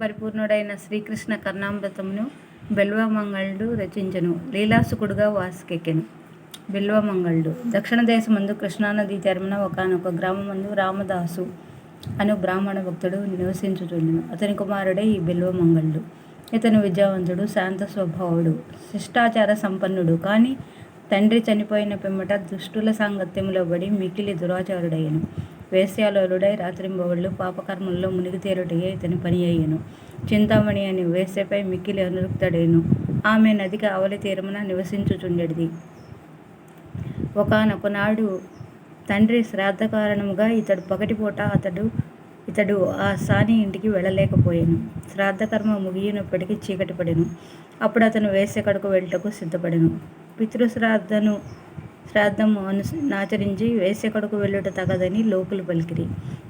పరిపూర్ణుడైన శ్రీకృష్ణ కర్ణామృతమును బెల్వమంగళుడు రచించెను. లీలాసుకుడుగా వాసికెక్కెను. బిల్వమంగళుడు. దక్షిణ దేశమందు కృష్ణానదీ తీరమున ఒకానొక గ్రామమందు రామదాసు అను బ్రాహ్మణ భక్తుడు నివసించుచుండెను. అతని కుమారుడే ఈ బిల్వమంగళుడు. ఇతను విద్యావంతుడు శాంత స్వభావుడు శిష్టాచార సంపన్నుడు కానీ తండ్రి చనిపోయిన పిమ్మట దుష్టుల సాంగత్యములో పడి మికిలి దురాచారుడయ్యను. వేశ్యాలోలుడై రాత్రింబవళ్ళు పాపకర్మల్లో మునిగి తేలుటయే ఇతని పని అయ్యను. చింతామణి అని వేశ్యపై మిక్కిలి అనురుక్తడేను. ఆమె నదికి అవలి తీరమున నివసించుచుండెడిది. ఒకనొకనాడు తండ్రి శ్రాద్ధ కారణముగా ఇతడు పగటిపూట అతడు ఇతడు ఆ సాని ఇంటికి వెళ్ళలేకపోయాను. శ్రాద్ధకర్మ ముగియనప్పటికీ చీకటి పడెను. అప్పుడు అతను వేశ్య కడుకు వెళ్ళటకు సిద్ధపడెను. పితృశ్రాద్ధను శ్రాద్ధము అను నాచరించి వేశ్య వెళ్ళుట తగదని లోకులు పలికిరి.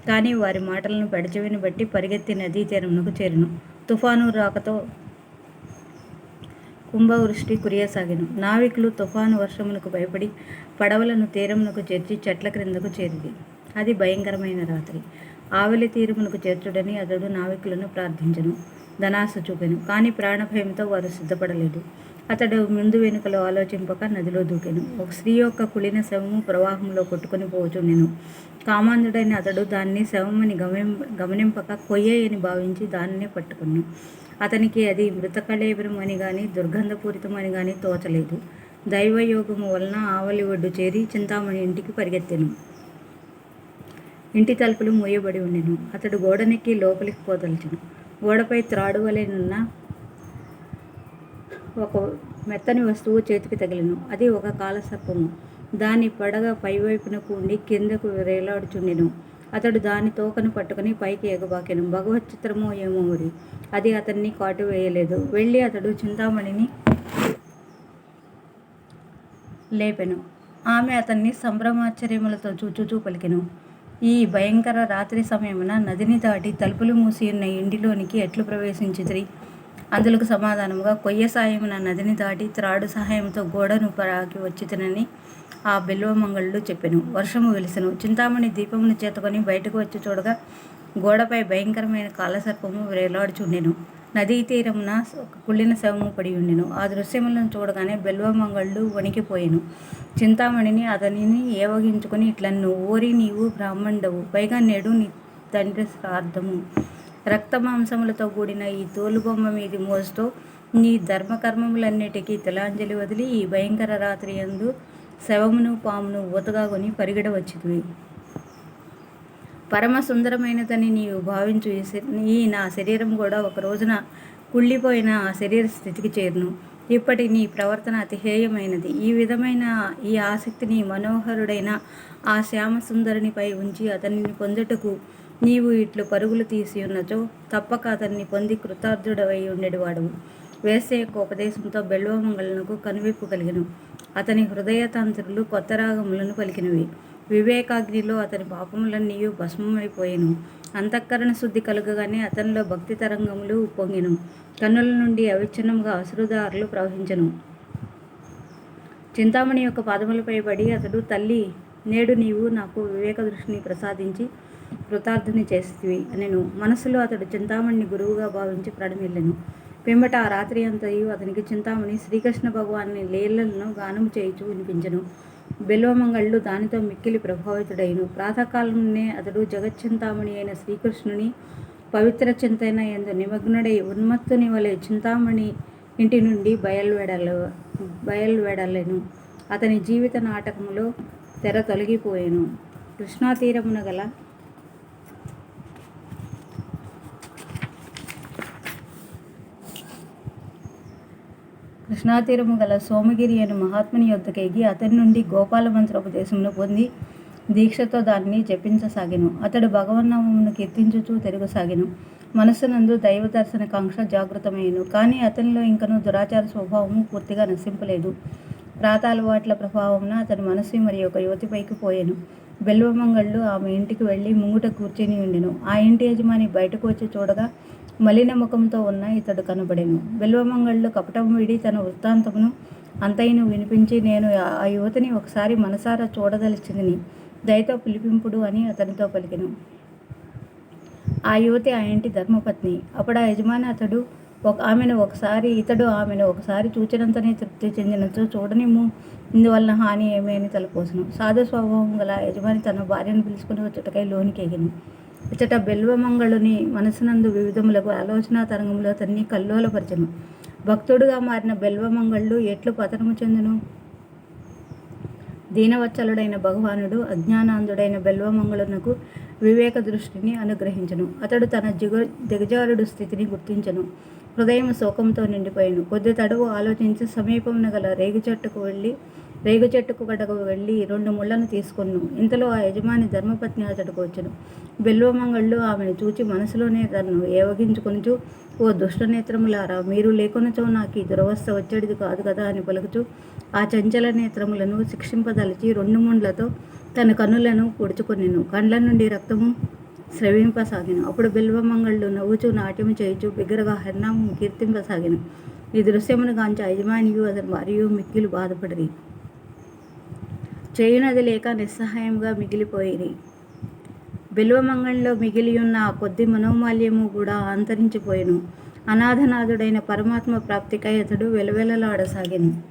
కానీ వారి మాటలను పెడచెవిని బట్టి పరిగెత్తి నదీ తీరమునకు చేరును. తుఫాను రాకతో కుంభవృష్టి కురియసాగిను. నావికులు తుఫాను వర్షమునకు భయపడి పడవలను తీరమునకు చేర్చి చెట్ల క్రిందకు చేరిది అది భయంకరమైన రాత్రి. ఆవలి తీరమునకు చేర్చుడని అతడు నావికులను ప్రార్థించను. ధనాశ చూపెను. కానీ ప్రాణభయంతో వారు సిద్ధపడలేదు. అతడు ముందు వెనుకలో ఆలోచింపక నదిలో దూకాను. ఒక స్త్రీ యొక్క కులిన శవము ప్రవాహంలో కొట్టుకుని పోచుండెను. కామాంధుడైన అతడు దాన్ని శవమని గమనిం గమనింపక కొయ్యని భావించి దానినే పట్టుకున్నాను అతనికి అది మృతకళేబరం అని కానీ దుర్గంధపూరితం అని కానీ తోచలేదు. దైవయోగము వలన ఆవలి ఒడ్డు చేరి చింతామణి ఇంటికి పరిగెత్తాను. ఇంటి తలుపులు మూయబడి ఉండెను. అతడు గోడనెక్కి లోపలికి పోదలిచెను. గోడపై త్రాడు వలెనున్న ఒక మెత్తని వస్తువు చేతికి తగిలిను. అది ఒక కాలసర్పము. దాని పడగ పైవైపునకు ఉండి కిందకు వేలాడుచుండెను అతడు దాని తోకను పట్టుకుని పైకి ఎగబాకెను. భగవత్ చిత్రమో ఏమో మరి? అది అతన్ని కాటు వేయలేదు. వెళ్ళి అతడు చింతామణిని లేపెను. ఆమె అతన్ని సంభ్రమాశ్చర్యములతో చూచుచూ పలికెను. ఈ భయంకర రాత్రి సమయమున నదిని దాటి తలుపులు మూసి ఉన్న ఇంటిలోనికి ఎట్లు ప్రవేశించితిరి? అందులకు సమాధానముగా కొయ్య సాయమున నదిని దాటి త్రాడు సహాయంతో గోడను పరాకి వచ్చితనని ఆ బిల్వమంగళుడు చెప్పెను. వర్షము వెలిసెను. చింతామణి దీపమును చేతుకొని బయటకు వచ్చి చూడగా గోడపై భయంకరమైన కాలసర్పము వేలాడుచుండెను. నదీ తీరమున ఒక కుళ్ళిన శవము పడి ఉండెను. ఆ దృశ్యములను చూడగానే బెల్వమంగళ్ళు వణికిపోయాను. చింతామణిని అతనిని ఏవగించుకొని ఇట్లన్ను ఓరి నీవు బ్రాహ్మణుడవు. పైగా నేడు నీ తండ్రి శ్రాద్ధము. రక్తమాంసములతో కూడిన ఈ తోలుబొమ్మ మీది మోస్తూ నీ ధర్మకర్మములన్నిటికీ తిలాంజలి వదిలి ఈ భయంకర రాత్రి ఎందు శవమును పామును ఊతగా కొని పరిగెడ పరమ సుందరమైనదని నీవు భావించు. ఈ ఈ నా శరీరం కూడా ఒక రోజున కుళ్ళిపోయిన ఆ శరీర స్థితికి చేరును. ఇప్పటి నీ ప్రవర్తన అతిహేయమైనది. ఈ విధమైన ఈ ఆసక్తిని మనోహరుడైన ఆ శ్యామ సుందరునిపై ఉంచి అతనిని పొందుటకు నీవు ఇట్లు పరుగులు తీసి ఉన్నచో తప్పక అతన్ని పొంది కృతార్థుడవై ఉండేవాడు. వేసే యొక్క ఉపదేశంతో బెల్వమంగళనకు కనువిప్పు కలిగను. అతని హృదయతంత్రులు కొత్త రాగములను పలికినవి. వివేకాగ్నిలో అతని పాపములన్నీ భస్మమైపోయాను. అంతఃకరణ శుద్ధి కలుగగానే అతనిలో భక్తి తరంగములు ఉప్పొంగెను. కన్నుల నుండి అవిచ్ఛిన్నముగా అశ్రుదారులు ప్రవహించెను. చింతామణి యొక్క పాదములపై పడి అతడు తల్లి నేడు నీవు నాకు వివేక దృష్టిని ప్రసాదించి కృతార్థుని చేసివి అనెను మనసులో అతడు చింతామణిని గురువుగా భావించి ప్రణమిల్లెను. పిమ్మట ఆ రాత్రి అంతయు అతనికి చింతామణి శ్రీకృష్ణ భగవాన్ని లీలలను గానము చేయుచు వినిపించెను. బిల్వమంగళ్ళు దానితో మిక్కిలి ప్రభావితుడైను. ప్రాతకాలంలోనే అతడు జగచ్చింతామణి అయిన శ్రీకృష్ణుని పవిత్ర చింతన ఎందు నిమగ్నుడై ఉన్మత్తుని వలె చింతామణి ఇంటి నుండి బయలువెడల బయలువెడలేను. అతని జీవిత నాటకములో తెర తొలగిపోయాను. కృష్ణా తీరమున గల కృష్ణాతీరము గల సోమగిరి అను మహాత్ముని యొద్దకెగి అతని నుండి గోపాల మంత్రోపదేశమును పొంది దీక్షతో దానిని జపించసాగాను. అతడు భగవన్నామమును కీర్తించుచూ తిరగసాగాను. మనస్సునందు దైవ దర్శన కాంక్ష జాగృతమయ్యను. కానీ అతనిలో ఇంకనూ దురాచార స్వభావము పూర్తిగా నశింపలేదు. ప్రాతాలవాట్ల ప్రభావమున అతని మనస్సు మరి ఒక యువతిపైకి పోయాను. బెల్వమంగళ్ళు ఆమె ఇంటికి వెళ్ళి ముంగుట కూర్చొని ఉండెను. ఆ ఇంటి యజమాని బయటకు వచ్చి చూడగా మలిన ముఖంతో ఉన్న ఇతడు కనబడెను. బెల్వమంగళ్ళు కపటం వీడి తన వృత్తాంతమును అంతైన వినిపించి నేను ఆ యువతిని ఒకసారి మనసారా చూడదలిచిందిని దయతో పిలిపింపుడు అని అతనితో పలికెను. ఆ యువతి ఆ ఇంటి ధర్మపత్ని. అప్పుడు ఆ యజమాని అతడు ఒక ఆమెను ఒకసారి ఇతడు ఆమెను ఒకసారి చూచినంతనే తృప్తి చెందినచో చూడనిమ్ము. ఇందువలన హాని ఏమీ అని తలపోసను. సాధు స్వభావం గల యజమాని తన భార్యను పిలుచుకుని వచ్చుటకై లోనికి ఎగిను ఇచ్చట బెల్వమంగళుని మనసునందు వివిధములకు ఆలోచన తరంగంలో అతన్ని కల్లోలపరచను. భక్తుడుగా మారిన బెల్వమంగళ్ళు ఎట్లు పతనము చెందును? దీనవచ్చలుడైన భగవానుడు అజ్ఞానాంధుడైన బెల్వమంగళునకు వివేక దృష్టిని అనుగ్రహించను. అతడు తన జిగు దిగజారుడు స్థితిని గుర్తించను. హృదయం శోకంతో నిండిపోయాను. కొద్ది తడువు ఆలోచించి సమీపమున గల రేగు చెట్టుకు వెళ్ళి రేగు చెట్టుకు గడకు వెళ్ళి రెండు ముళ్ళను తీసుకొను ఇంతలో ఆ యజమాని ధర్మపత్ని అతడుకు వచ్చును బిల్వమంగళ్ళు ఆమెను చూచి మనసులోనే తనను ఏవగించుకొనుచు ఓ దుష్టనేత్రములారా మీరు లేకునచో నాకు ఈ దురవస్థ వచ్చేది కాదు కదా అని పలుకుచు ఆ చంచల నేత్రములను శిక్షింపదలిచి రెండు ముండ్లతో తన కన్నులను పొడుచుకొనిను. కండ్ల నుండి రక్తము శ్రవింపసాగిన. అప్పుడు బిల్వమంగళ్ళు నవ్వుచు నాట్యం చేయుచు బిగ్గరగా హరినామం కీర్తింపసాగిన. ఈ దృశ్యమును కాంచి యజమానియు అతని మరియు మిక్కిలు బాధపడిరి. చేయునది లేక నిస్సహాయంగా మిగిలిపోయిరి. బిల్వమంగళంలో మిగిలి ఉన్న ఆ కొద్ది మనోమాల్యము కూడా అంతరించిపోయాను. అనాథనాథుడైన పరమాత్మ ప్రాప్తికై అతడు వెలవెలలాడసాగాను.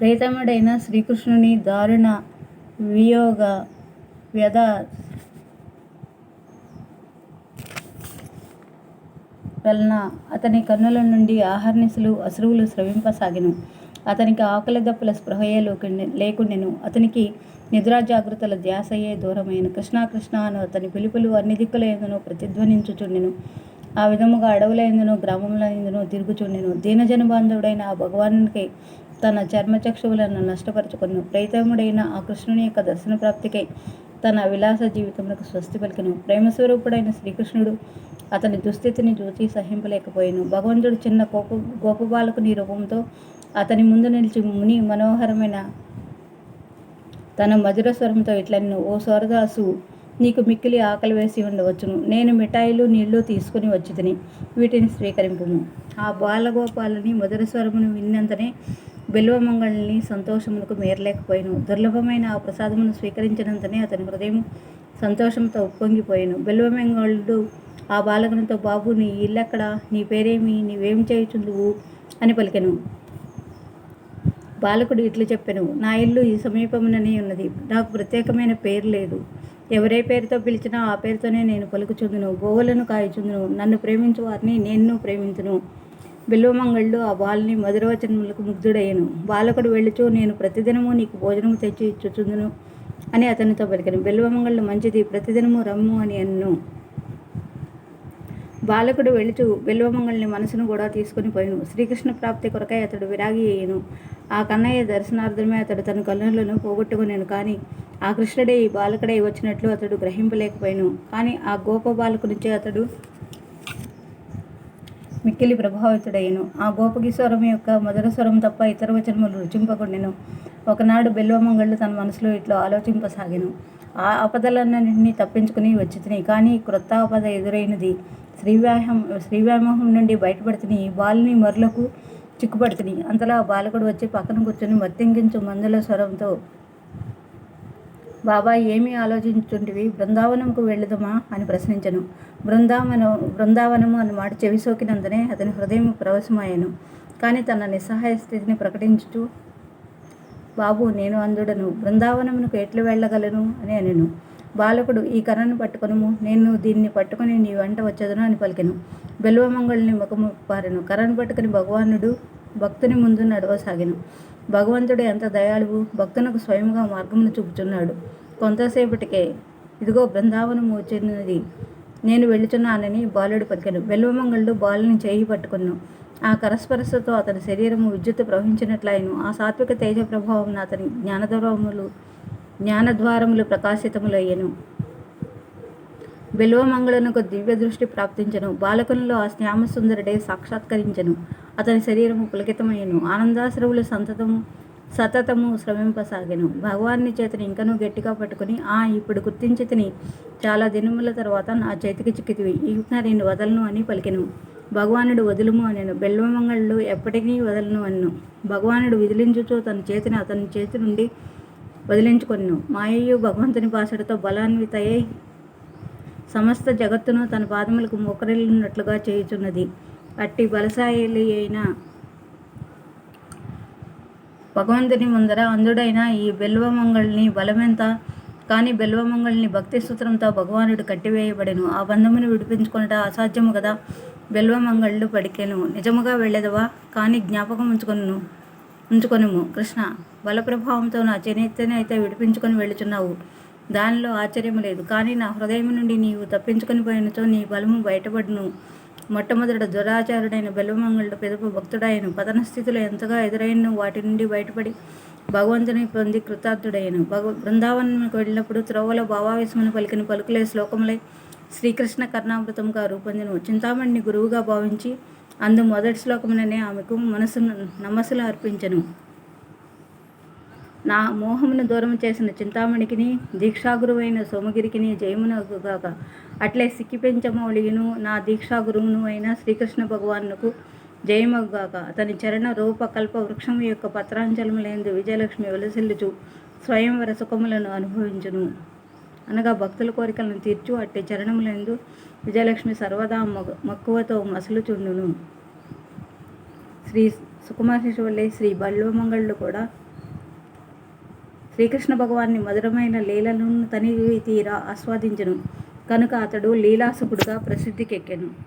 ప్రేతముడైన శ్రీకృష్ణుని దారుణ వియోగ వ్యధ. వలన అతని కన్నుల నుండి ఆహర్నిశలు అశ్రువులు స్రవింపసాగిను. అతనికి ఆకలి దప్పుల స్పృహయే లేకుండెను. అతనికి నిద్రా ధ్యాసయే దూరమైన కృష్ణ కృష్ణ అను అతని పిలుపులు అన్ని దిక్కులందును ప్రతిధ్వనించుచుండెను. ఆ విధముగా అడవుల గ్రామంలో గ్రామముల తిరుగుచుండెను. దీనజన బాంధవుడైన ఆ భగవానునికి తన చర్మచక్షువులను నష్టపరుచుకొను ప్రేతముడైన ఆ కృష్ణుని యొక్క దర్శన ప్రాప్తికై తన విలాస జీవితములకు స్వస్తి పలికను. ప్రేమస్వరూపుడైన శ్రీకృష్ణుడు అతని దుస్థితిని చూసి సహింపలేకపోయాను. భగవంతుడు చిన్న గోపు గోపబాలకుని రూపంతో అతని ముందు నిలిచి ముని మనోహరమైన తన మధుర స్వరంతో ఇట్లను ఓ స్వరదాసు నీకు మిక్కిలి ఆకలి వేసి ఉండవచ్చును. నేను మిఠాయిలు నీళ్ళు తీసుకుని వచ్చి తిని వీటిని స్వీకరింపుము ఆ బాలగోపాలని మధుర స్వరమును విన్నంతనే బెల్వమంగళని సంతోషమునకు మేరలేకపోయాను దుర్లభమైన ఆ ప్రసాదమును స్వీకరించినంతనే అతని హృదయం సంతోషంతో ఉప్పొంగిపోయాను. బిల్వమంగళుడు ఆ బాలకునితో బాబు నీ ఇల్లెక్కడ? నీ పేరేమి? నీవేం చేయుచుందువు అని పలికెను. బాలకుడు ఇట్లు చెప్పెను నా ఇల్లు ఈ సమీపముననే ఉన్నది. నాకు ప్రత్యేకమైన పేరు లేదు. ఎవరే పేరుతో పిలిచినా ఆ పేరుతోనే నేను పలుకుచుందును. గోవులను కాయచుందును. నన్ను ప్రేమించు వారిని నేను ప్రేమించును బిల్వమంగళ్ళు ఆ బాలుని మధురవచనములకు ముగ్ధుడయ్యను. బాలకుడు వెళ్ళుచు నేను ప్రతిదినము నీకు భోజనము తెచ్చి ఇచ్చుచుందును అని అతనితో పలికాను. బిల్వమంగళ్ళు మంచిది ప్రతిదినము రమ్ము అని అన్ను. బాలకుడు వెళుచు బిల్వమంగళని మనసును కూడా తీసుకుని పోయిను. శ్రీకృష్ణ ప్రాప్తి కొరకై అతడు విరాగి అయ్యను. ఆ కన్నయ్య దర్శనార్థమే అతడు తన కన్నులను పోగొట్టుకునేను. కానీ ఆ కృష్ణుడే ఈ బాలకుడై వచ్చినట్లు అతడు గ్రహింపలేకపోయాను. కానీ ఆ గోప బాలకునిచే అతడు మిక్కిలి ప్రభావితుడయ్యను. ఆ గోపకిశోరం యొక్క మధుర స్వరం తప్ప ఇతర వచనములు రుచింపకుండెను. ఒకనాడు బెల్వమంగళ్ళు తన మనసులో ఇట్లా ఆలోచింపసాగాను. ఆ ఆపదలన్నింటినీ తప్పించుకుని వచ్చి కానీ క్రొత్త ఆపద ఎదురైనది శ్రీవ్యాహం శ్రీవ్యామోహం నుండి బయటపడుతుని. బాలుని మరులకు చిక్కుపడుతుని. అంతలో ఆ బాలకుడు వచ్చి పక్కన కూర్చొని మత్తింకించు మందుల స్వరంతో బాబా ఏమి ఆలోచించుంటివి? బృందావనంకు వెళ్ళుదమా? అని ప్రశ్నించను. బృందావనం బృందావనము అని మాట చెవి సోకినందునే అతని హృదయం ప్రవశమాయను కానీ తన నిస్సహాయ స్థితిని ప్రకటించుచు బాబు నేను అందుడను. బృందావనమునకు ఎట్లు వెళ్ళగలను? అని అనెను. బాలకుడు ఈ కర్రను పట్టుకొనుము. నేను దీన్ని పట్టుకొని నీ వెంట వచ్చేదను అని పలికెను. బెల్వమంగళుని ముఖము పారెను. కర్రను పట్టుకుని భగవానుడు భక్తుని ముందు నడవసాగాను. భగవంతుడు ఎంత దయాళువు భక్తునకు స్వయంగా మార్గమును చూపుచున్నాడు. కొంతసేపటికే ఇదిగో బృందావనము వచ్చినది నేను వెళుచున్నానని బాలుడు పలికాను. బెల్వమంగళుడు బాలుని చేయి పట్టుకును ఆ కరస్పరసతో అతని శరీరము విద్యుత్ ప్రవహించినట్లయిను ఆ సాత్విక తేజ ప్రభావం అతని జ్ఞానద్వారములు జ్ఞానద్వారములు ప్రకాశితములయ్యను. బిల్వమంగళనుకు దివ్య దృష్టి ప్రాప్తించను. బాలకునిలో ఆ శ్యామసుందరుడే సాక్షాత్కరించను. అతని శరీరము పులకితమయ్యను. ఆనందాశ్రవులు సంతతము సతతము శ్రమింపసాగాను. భగవాన్ని చేతిని ఇంకనూ గట్టిగా పట్టుకుని ఆ ఇప్పుడు గుర్తించి తిని చాలా దినముల తర్వాత నా చేతికి చిక్కితివి. ఇంకా నేను వదలను అని పలికెను. భగవానుడు వదులుము అనెను. బెల్వమంగళ్ళు ఎప్పటికీ వదలను అన్ను. భగవానుడు విదిలించుచు తన చేతిని అతని చేతి నుండి వదిలించుకొను మాయయు భగవంతుని బాసటతో బలాన్వితయై సమస్త జగత్తును తన పాదములకు మోకరిల్లున్నట్లుగా చేయుచున్నది. అట్టి బలసాయిలి అయిన భగవంతుని ముందర అంధుడైన ఈ బెల్వమంగళిని బలమెంత? కానీ బెల్వమంగళిని భక్తి సూత్రంతో భగవానుడు కట్టివేయబడెను. ఆ బంధమును విడిపించుకున్నట అసాధ్యము కదా బెల్వమంగళ్ళు పడికెను. నిజముగా వెళ్ళదవా? కానీ జ్ఞాపకం ఉంచుకొను ఉంచుకొనుము. కృష్ణ బలప్రభావంతో నా చేనేతని అయితే విడిపించుకొని వెళుచున్నావు దానిలో ఆశ్చర్యము లేదు. కానీ నా హృదయం నుండి నీవు తప్పించుకొని పోయినతో నీ బలము బయటపడును. మొట్టమొదట దురాచారుడైన బెల్వమంగళుడు పెదపు భక్తుడాయను పతన స్థితిలో ఎంతగా ఎదురైన వాటి నుండి బయటపడి భగవంతుని పొంది కృతార్థుడైను భగ బృందావనంకు వెళ్ళినప్పుడు త్రోవలో భావావేశమును పలికిన పలుకులే శ్లోకములై శ్రీకృష్ణ కర్ణామృతంగా రూపొందిను చింతామణిని గురువుగా భావించి అందు మొదటి శ్లోకముననే ఆమెకు మనసును నమస్సులు అర్పించను. నా మోహమును దూరం చేసిన చింతామణికిని దీక్షాగురువైన సోమగిరికిని జయమునగాక అట్లే సిక్కి పెంచమౌళియును నా దీక్షాగురువును అయిన శ్రీకృష్ణ భగవానుకు జయమగుగాక అతని చరణ రూపకల్ప వృక్షం యొక్క పత్రాంచలములందు విజయలక్ష్మి వెలసిల్లుచు స్వయంవర సుఖములను అనుభవించును. అనగా భక్తుల కోరికలను తీర్చు అట్టి చరణములందు విజయలక్ష్మి సర్వదా మక్కువతో మసలుచుండును. శ్రీ సుకుమార్ శిశువులే శ్రీ బల్వమంగళ్ళు కూడా శ్రీకృష్ణ భగవాన్ని మధురమైన లీలలను తనివి తీరా ఆస్వాదించను. కనుక అతడు లీలాసుకుడుగా ప్రసిద్ధికెక్కెను.